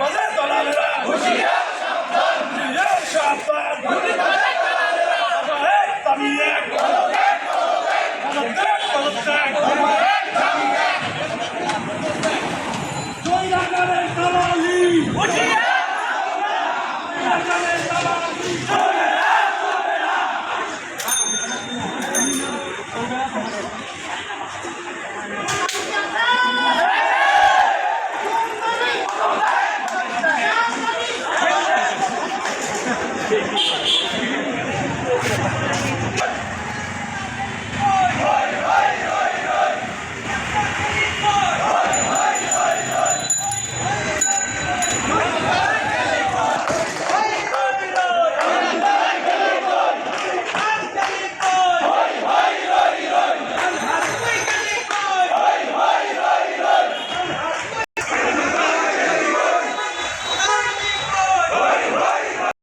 বাজার দালালরা হুঁশিয়ার সাবধান হুঁশিয়ার সাবধান ঘুরি বাজার দালালরা আবার এক দামি এক ভারত এক ভারত এক ভারত এক ভারত এক দামি এক জয় রাগারের দালালি হুঁশিয়ার রাগারের দালালি জয়